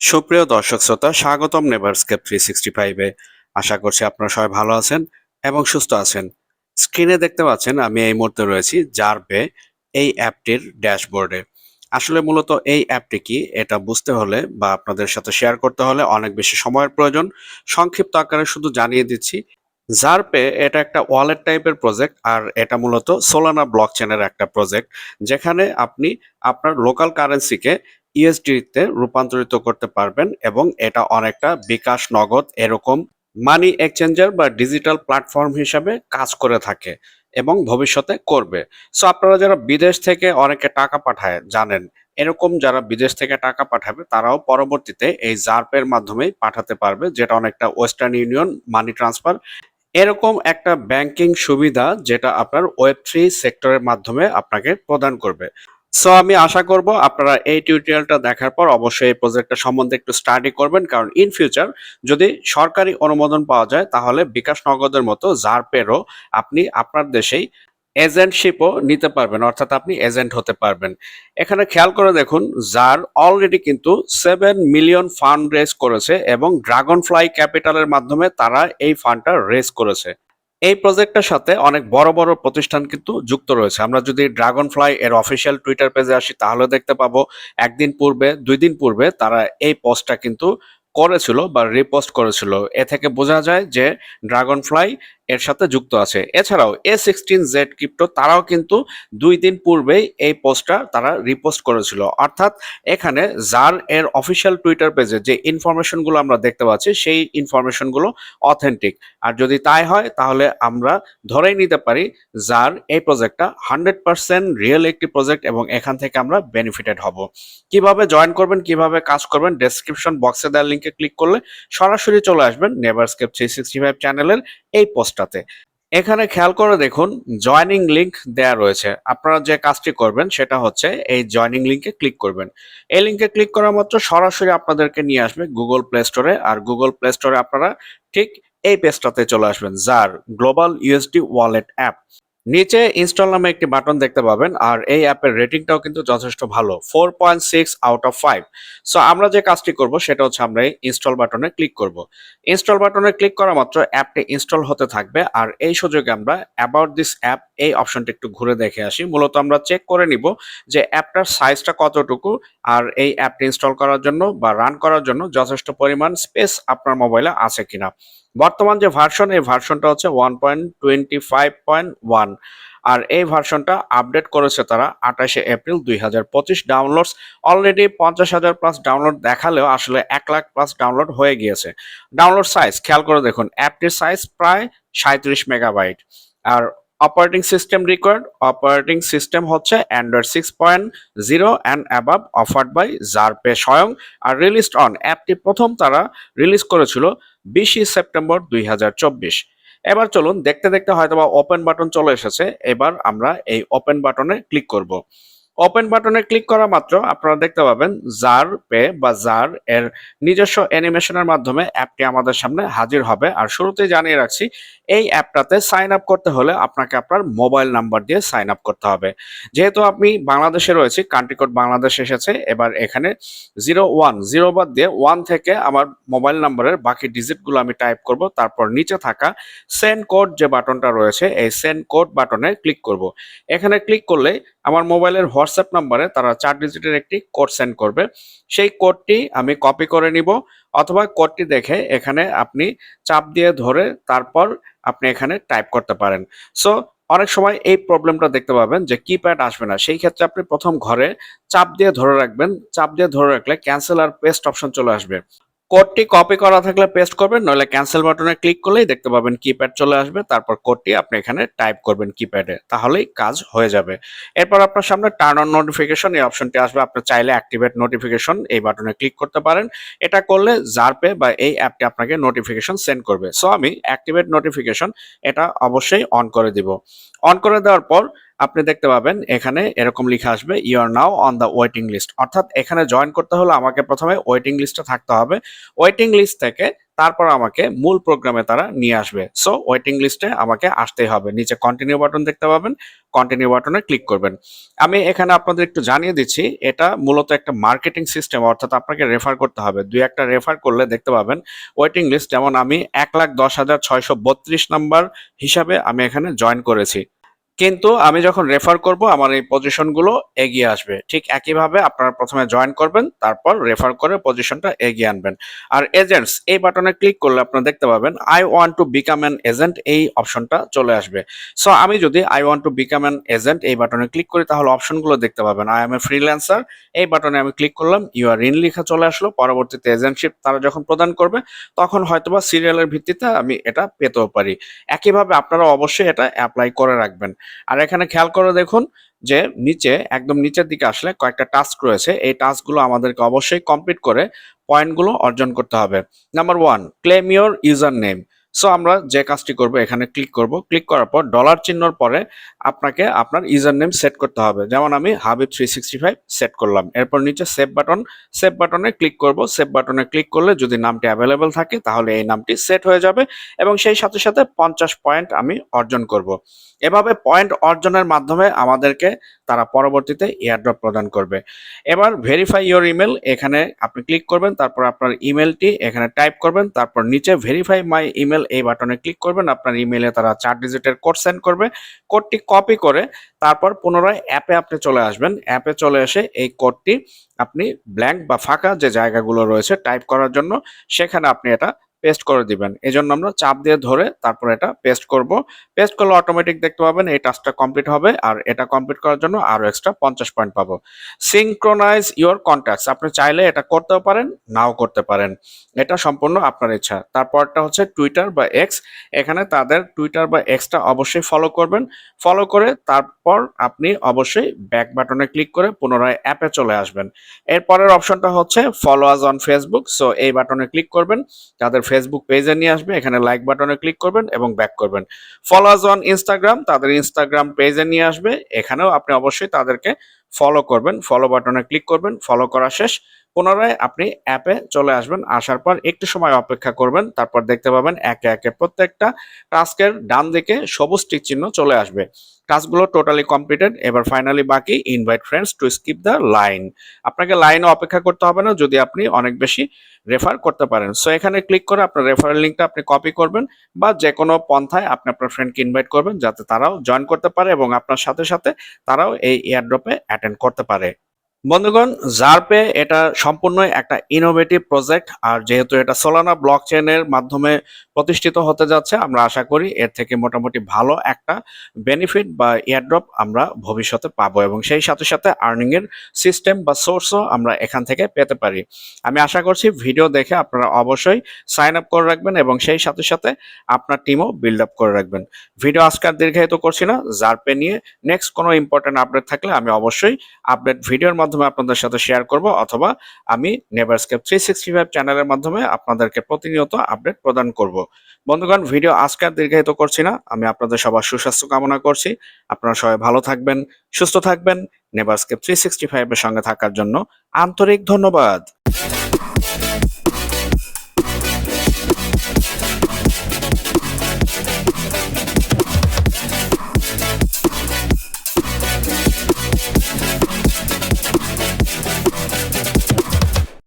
সুপ্রিয় দর্শক শ্রোতা, স্বাগতম নেভারস্কেপ থ্রি সিক্সটি ফাইভে আশা করছি আপনারা সবাই ভালো আছেন এবং সুস্থ আছেন। স্ক্রিনে দেখতে পাচ্ছেন, আমি এই মুহূর্তে রয়েছি জারপে এই অ্যাপটির ড্যাশবোর্ডে। আসলে মূলত এই অ্যাপটি কি, এটা বুঝতে হলে বা আপনাদের সাথে শেয়ার করতে হলে অনেক বেশি সময়ের প্রয়োজন। সংক্ষিপ্ত আকারে শুধু জানিয়ে দিচ্ছি জারপে এটা একটা ওয়ালেট টাইপের প্রজেক্ট আর এটা মূলত সোলানা ব্লক চেনের একটা প্রজেক্ট যেখানে আপনি আপনার লোকাল কারেন্সিকে ইএসডিতে রূপান্তরিত করতে পারবেন এবং এটা অনেকটা বিকাশ, নগদ এরকম মানি এক্সচেঞ্জার বা ডিজিটাল প্ল্যাটফর্ম হিসাবে কাজ করে থাকে এবং ভবিষ্যতে করবে। সো আপনারা যারা বিদেশ থেকে অনেকে টাকা পাঠায়, জানেন, এরকম যারা বিদেশ থেকে টাকা পাঠাবে, তারাও পরবর্তীতে এই জার্পের মাধ্যমেই পাঠাতে পারবে, যেটা অনেকটা ওয়েস্টার্ন ইউনিয়ন মানি ট্রান্সফার এরকম একটা ব্যাংকিং সুবিধা যেটা আপনার ওয়েব থ্রি সেক্টরের মাধ্যমে আপনাকে প্রদান করবে। সো আমি আশা করব আপনারা এই টিউটোরিয়ালটা দেখার পর অবশ্যই এই প্রজেক্টটা সম্বন্ধে একটু স্টাডি করবেন। কারণ ইন ফিউচার যদি সরকারি অনুমোদন পাওয়া যায়, তাহলে বিকাশ নগদের মতো জারপেরও আপনি আপনার দেশেই এজেন্টশিপও নিতে পারবেন, অর্থাৎ আপনি এজেন্ট হতে পারবেন। এখানে খেয়াল করে দেখুন জার অলরেডি কিন্তু সেভেন মিলিয়ন ফান্ড রেজ করেছে এবং ড্রাগন ফ্লাই ক্যাপিটালের মাধ্যমে তারা এই ফান্ডটা রেজ করেছে। এই প্রজেক্টটার সাথে অনেক বড় বড় প্রতিষ্ঠান কিন্তু যুক্ত রয়েছে। আমরা যদি ড্রাগন ফ্লাই এর অফিসিয়াল টুইটার পেজে আসি, তাহলে দেখতে পাবো একদিন পূর্বে, দুই দিন পূর্বে তারা এই পোস্টটা কিন্তু করেছিল বা রিপোস্ট করেছিল। এ থেকে বোঝা যায় যে ড্রাগন ফ্লাই এর সাথে যুক্ত আছে। এছাড়াও এ সিক্সটিন জেড ক্রিপ্টো তারাও কিন্তু দুই দিন পূর্বেই এই পোস্টটা তারা রিপোস্ট করেছিল। অর্থাৎ এখানে জার এর অফিসিয়াল টুইটার পেজে যে ইনফরমেশনগুলো আমরা দেখতে পাচ্ছি, সেই ইনফরমেশনগুলো অথেন্টিক আর যদি তাই হয়, তাহলে আমরা ধরেই নিতে পারি যার এই প্রজেক্টটা হান্ড্রেড পার্সেন্ট রিয়েল একটি প্রজেক্ট এবং এখান থেকে আমরা বেনিফিটেড হব। কীভাবে জয়েন করবেন, কীভাবে কাজ করবেন ডেসক্রিপশন বক্সে দেওয়ার লিঙ্কে ক্লিক করলে সরাসরি চলে আসবেন নেভারস্কেপ থ্রি সিক্সটি ফাইভ চ্যানেলের এই পোস্টটাতে। এখানে খেয়াল করে দেখুন জয়নিং লিংক দেয়া রয়েছে। আপনারা যে কাজটি করবেন সেটা হচ্ছে এই জয়নিং লিঙ্কে ক্লিক করবেন। এই লিঙ্কে ক্লিক করা মাত্র সরাসরি আপনাদেরকে নিয়ে আসবে গুগল প্লে স্টোরে আর গুগল প্লে স্টোরে আপনারা ঠিক এই পেজটাতে চলে আসবেন, যার গ্লোবাল ইউএসডি ওয়ালেট অ্যাপ নিচে ইনস্টল নামে একটি বাটন দেখতে পাবেন, আর এই অ্যাপের রেটিংটাও কিন্তু যথেষ্ট ভালো four point six out of five so আমরা যে কাজটি করব, সেটা হচ্ছে আমরা এই ইনস্টল বাটনে ক্লিক করব। ইনস্টল বাটনে ক্লিক করা মাত্র অ্যাপটি ইনস্টল হতে থাকবে, আর এই সুযোগে আমরা অ্যাবাউট দিস অ্যাপ এই অপশনটি একটু ঘুরে দেখে আসি। মূলত আমরা চেক করে নিব যে অ্যাপটার সাইজটা কতটুকু, আর এই অ্যাপটি ইনস্টল করার জন্য বা রান করার জন্য যথেষ্ট পরিমাণ স্পেস আপনার মোবাইলে আছে কিনা। বর্তমান যে ভার্সন এই ভার্সনটা হচ্ছে one point twenty five point one আর এই ভার্সনটা আপডেট করেছে তারা আঠাশে এপ্রিল দুই হাজার পঁচিশ ডাউনলোডস অলরেডি পঞ্চাশ হাজার প্লাস ডাউনলোড দেখালেও আসলে এক লাখ প্লাস ডাউনলোড হয়ে গিয়েছে। ডাউনলোড সাইজ খেয়াল করে দেখুন অ্যাপটির সাইজ প্রায় সাঁত্রিশ মেগাবাইট আর operating system required operating system হচ্ছে Android six point zero and above offered by জারপে স্বয়ং। আর রিলিজড অন অ্যাপটি প্রথম তারা রিলিজ করেছিল বিশে সেপ্টেম্বর দুই হাজার চব্বিশ। এবার চলুন দেখতে দেখতে হয়তোবা ওপেন বাটন চলে এসেছে। এবার আমরা এই ওপেন বাটনে ক্লিক করব। ওপেন বাটনে ক্লিক করা মাত্র আপনারা দেখতে পাবেন জার পে বা জার এর নিজস্ব অ্যানিমেশনের মাধ্যমে অ্যাপটি আমাদের সামনে হাজির হবে। আর শুরুতে জানিয়ে রাখছি, এই অ্যাপটাতে সাইন আপ করতে হলে আপনাকে আপনার মোবাইল নাম্বার দিয়ে সাইন আপ করতে হবে। যেহেতু আমি বাংলাদেশে রয়েছি কান্ট্রি কোড বাংলাদেশ এসেছে, এবার এখানে জিরো ওয়ান জিরো বাদ দিয়ে ওয়ান থেকে আমার মোবাইল নাম্বারের বাকি ডিজিটগুলো আমি টাইপ করব, তারপর নিচে থাকা সেন্ড কোড যে বাটনটা রয়েছে, এই সেন্ড কোড বাটনে ক্লিক করব। এখানে ক্লিক করলে আমার মোবাইলের হোয়াটসঅ্যাপ নাম্বারে তারা চার ডিজিটের একটি কোড সেন্ড করবে। সেই কোডটি আমি কপি করে নিব অথবা কোডটি দেখে এখানে আপনি চাপ দিয়ে ধরে তারপর আপনি এখানে টাইপ করতে পারেন। সো অনেক সময় এই প্রবলেমটা দেখতে পাবেন যে কিপ্যাড আসবে না। সেই ক্ষেত্রে আপনি প্রথম ঘরে চাপ দিয়ে ধরে রাখবেন। চাপ দিয়ে ধরে রাখলে ক্যান্সেল আর পেস্ট অপশন চলে আসবে। কোডটি কপি করা থাকলে পেস্ট করবেন, নইলে ক্যান্সেল বাটনে ক্লিক করলেই দেখতে পাবেন কিপ্যাড চলে আসবে, তারপর কোডটি আপনি এখানে টাইপ করবেন কিপ্যাডে তাহলেই কাজ হয়ে যাবে। এরপর আপনার সামনে টার্ন অন নোটিফিকেশন এই অপশনটি আসবে, আপনি চাইলে অ্যাক্টিভেট নোটিফিকেশন এই বাটনে ক্লিক করতে পারেন। এটা করলে জারপে বা এই অ্যাপটি আপনাকে নোটিফিকেশন সেন্ড করবে। সো আমি অ্যাক্টিভেট নোটিফিকেশন এটা অবশ্যই অন করে দিব। অন করে দেওয়ার পর আপনি দেখতে পাবেন এখানে এরকম লেখা আসবে you are now on the waiting list অর্থাৎ এখানে জয়েন করতে হলে আমাকে প্রথমে ওয়েটিং লিস্টে থাকতে হবে। ওয়েটিং লিস্ট থেকে তারপর আমাকে মূল প্রোগ্রামে তারা নিয়ে আসবে। সো ওয়েটিং লিস্টে আমাকে আসতেই হবে। নিচে কন্টিনিউ বাটন দেখতে পাবেন। কন্টিনিউ বাটনে ক্লিক করবেন। আমি এখানে আপনাদের একটু জানিয়ে দিচ্ছি, এটা মূলত একটা মার্কেটিং সিস্টেম অর্থাৎ আপনাকে রেফার করতে হবে। দুই একটা রেফার করলে দেখতে পাবেন ওয়েটিং লিস্ট যেমন আমি এক লাখ দশ হাজার ছয়শো বত্রিশ নাম্বার হিসাবে আমি এখানে জয়েন করেছি। কিন্তু আমি যখন রেফার করব, আমার এই পজিশনগুলো এগিয়ে আসবে। ঠিক একইভাবে আপনারা প্রথমে জয়েন করবেন, তারপর রেফার করে পজিশনটা এগিয়ে আনবেন। আর এজেন্টস এই বাটনে ক্লিক করলে আপনারা দেখতে পাবেন I want to become an agent এই অপশনটা চলে আসবে। সো আমি যদি I want to become an agent এই বাটনে ক্লিক করি, তাহলে অপশনগুলো দেখতে পাবেন। আই এম এ ফ্রিল্যান্সার এই বাটনে আমি ক্লিক করলাম ইউ আর ইন লেখা চলে আসলো, পরবর্তীতে এজেন্টশিপ তারা যখন প্রদান করবে, তখন হয়তোবা সিরিয়ালের ভিত্তিতে আমি এটা পেতেও পারি। একইভাবে আপনারা অবশ্যই এটা অ্যাপ্লাই করে রাখবেন। আর এখানে খেয়াল করে দেখুন যে নিচে, একদম নিচের দিকে আসলে কয়েকটা টাস্ক রয়েছে। এই টাস্কগুলো আমাদেরকে অবশ্যই কমপ্লিট করে পয়েন্টগুলো অর্জন করতে হবে। Number one claim your user name so আমরা যে কাজটি করব, এখানে ক্লিক করব। ক্লিক করার পর ডলার চিহ্নর পরে আপনাকে আপনার ইউজার নেম সেট করতে হবে। যেমন আমি Habib three sixty five set করলাম। এরপর নিচে সেভ বাটন সেভ বাটনে ক্লিক করব। সেভ বাটনে ক্লিক করলে যদি নামটি অ্যাভেলেবেল থাকে, তাহলে এই নামটি সেট হয়ে যাবে এবং সেই সাথে সাথে পঞ্চাশ পয়েন্ট আমি অর্জন করব। এভাবে পয়েন্ট অর্জনের মাধ্যমে আমাদেরকে তারা পরবর্তীতে এয়ারড্রপ প্রদান করবে। এবার ভেরিফাই ইওর ইমেল এখানে আপনি ক্লিক করবেন, তারপর আপনার ইমেলটি এখানে টাইপ করবেন, তারপর নিচে ভেরিফাই মাই ইমেল এই বাটনে ক্লিক করবেন, আপনার ইমেলে তারা চার ডিজিটের কোড সেন্ড করবে। কোডটি কপি করে তারপর পুনরায় অ্যাপে আপনি চলে আসবেন। অ্যাপে চলে এসে এই কোডটি আপনি ব্ল্যাঙ্ক বা ফাঁকা যে জায়গাগুলো রয়েছে টাইপ করার জন্য, সেখানে আপনি এটা পেস্ট করে দিবেন। এই জন্য আমরা চাপ দিয়ে ধরে তারপর এটা পেস্ট করব। পেস্ট করলে অটোমেটিক দেখতে পাবেন এই টাস্কটা কমপ্লিট হবে আর এটা কমপ্লিট করার জন্য আরও এক্সট্রা পঞ্চাশ পয়েন্ট পাবো। সিঙ্ক্রোনাইজ ইওর কন্ট্যাক্টস আপনি চাইলে এটা করতেও পারেন, নাও করতে পারেন। এটা সম্পূর্ণ আপনার ইচ্ছা। তারপরটা হচ্ছে টুইটার বা এক্স এখানে তাদের টুইটার বা এক্সটা অবশ্যই ফলো করবেন। ফলো করে তারপর আপনি অবশ্যই ব্যাক বাটনে ক্লিক করে পুনরায় অ্যাপে চলে আসবেন। এরপরের অপশনটা হচ্ছে ফলো আজ অন ফেসবুক সো এই বাটনে ক্লিক করবেন। তাদের ফেসবুক পেজে নিয়ে আসবে, এখানে লাইক বাটনে ক্লিক করবেন এবং ব্যাক করবেন। ফলো আজ অন ইনস্টাগ্রাম তাদের ইনস্টাগ্রাম পেজে নিয়ে আসবে, এখানেও আপনি অবশ্যই তাদেরকে ফলো করবেন ফলো বাটনে ক্লিক করবেন ফলো করা শেষ। পুনরায় আপনি অ্যাপে চলে আসবেন, আসার পর একটু সময় অপেক্ষা করবেন, তারপর দেখতে পাবেন একে একে প্রত্যেকটা টাস্কের ডান দিকে সবুজ টিক চিহ্ন চলে আসবে। টাস্কগুলো টোটালি কমপ্লিটেড, এবার ফাইনালি বাকি invite friends to skip the line আপনাকে লাইনে অপেক্ষা করতে হবে না, যদি আপনি অনেক বেশি রেফার করতে পারেন। সো এখানে ক্লিক করে আপনার রেফারেল লিঙ্কটা আপনি কপি করবেন বা যে কোনো পন্থায় আপনি আপনার ফ্রেন্ডকে ইনভাইট করবেন, যাতে তারাও জয়েন করতে পারে এবং আপনার সাথে সাথে তারাও এই এয়ারড্রপে অ্যাটেন্ড করতে পারে। বন্ধুগণ জারপে এটা সম্পূর্ণ একটা ইনোভেটিভ প্রজেক্ট আর যেহেতু এটা সোলানা ব্লক চেনের মাধ্যমে প্রতিষ্ঠিত হতে যাচ্ছে, আমরা আশা করি এর থেকে মোটামুটি ভালো একটা বেনিফিট বা এয়ারড্রপ আমরা ভবিষ্যতে পাবো এবং সেই সাথে সাথে আর্নিং এর সিস্টেম বা সোর্সও আমরা এখান থেকে পেতে পারি। আমি আশা করছি ভিডিও দেখে আপনারা অবশ্যই সাইন আপ করে রাখবেন এবং সেই সাথে সাথে আপনার টিমও বিল্ড আপ করে রাখবেন। ভিডিও আজকে দীর্ঘায়িত করছি না জারপে নিয়ে নেক্সট কোনো ইম্পর্টেন্ট আপডেট থাকলে আমি অবশ্যই আপডেট ভিডিওর মাধ্যমে আপনাদের সাথে শেয়ার করব অথবা আমি নেভারস্কেপ থ্রি সিক্সটি ফাইভ চ্যানেলের মাধ্যমে আপনাদেরকে প্রতিনিয়ত আপডেট প্রদান করব। বন্ধুগণ ভিডিও আজকে আর দীর্ঘায়িত করছি না। আমি আপনাদের সবার সুস্বাস্থ্য কামনা করছি। আপনারা সবাই ভালো থাকবেন, সুস্থ থাকবেন। নেভারস্কেপ থ্রি সিক্সটি ফাইভের সঙ্গে থাকার জন্য আন্তরিক ধন্যবাদ।